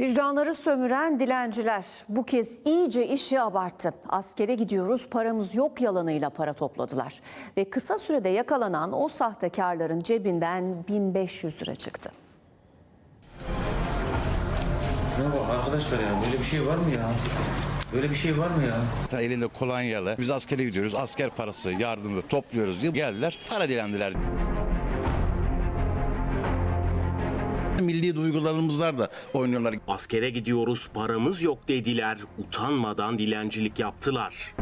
Vicdanları sömüren dilenciler bu kez iyice işi abarttı. Askere gidiyoruz paramız yok yalanıyla para topladılar. Ve kısa sürede yakalanan o sahtekarların cebinden 1500 lira çıktı. Ne bak arkadaşlar ya böyle bir şey var mı ya? Böyle bir şey var mı ya? Ta elinde kolonyalı. Biz askere gidiyoruz. Asker parası, yardımı topluyoruz diye geldiler. Para dilendiler. Milli duygularımızlar da oynuyorlar. Askere gidiyoruz paramız yok dediler. Utanmadan dilencilik yaptılar.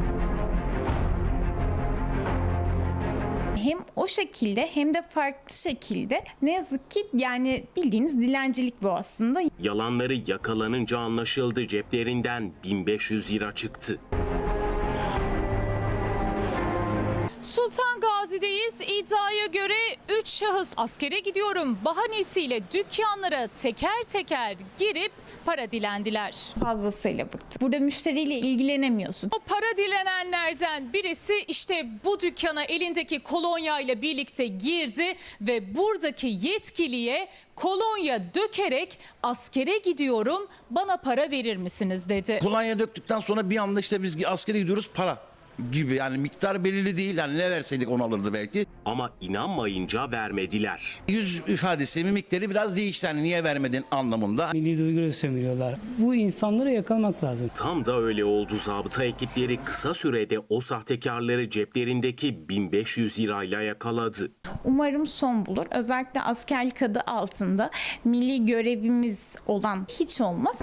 Hem o şekilde hem de farklı şekilde ne yazık ki yani bildiğiniz dilencilik bu aslında. Yalanları yakalanınca anlaşıldı. Ceplerinden 1500 lira çıktı. Sultan Gazi'deyiz. İddiaya göre 3 şahıs askere gidiyorum bahanesiyle dükkanlara teker teker girip para dilendiler. Fazlasıyla bıktık. Burada müşteriyle ilgilenemiyorsun. O para dilenenlerden birisi işte bu dükkana elindeki kolonya ile birlikte girdi ve buradaki yetkiliye kolonya dökerek askere gidiyorum bana para verir misiniz dedi. Kolonya döktükten sonra bir anda işte biz askere gidiyoruz para gibi. Yani miktar belirli değil. Yani ne verseydik onu alırdı belki. Ama inanmayınca vermediler. Yüz ifadesi, mimikleri biraz değişti. Hani niye vermedin anlamında. Milli duyguları sömürüyorlar. Bu insanları yakalamak lazım. Tam da öyle oldu. Zabıta ekipleri kısa sürede o sahtekarları ceplerindeki 1500 lirayla yakaladı. Umarım son bulur. Özellikle askerlik adı altında milli görevimiz olan hiç olmaz.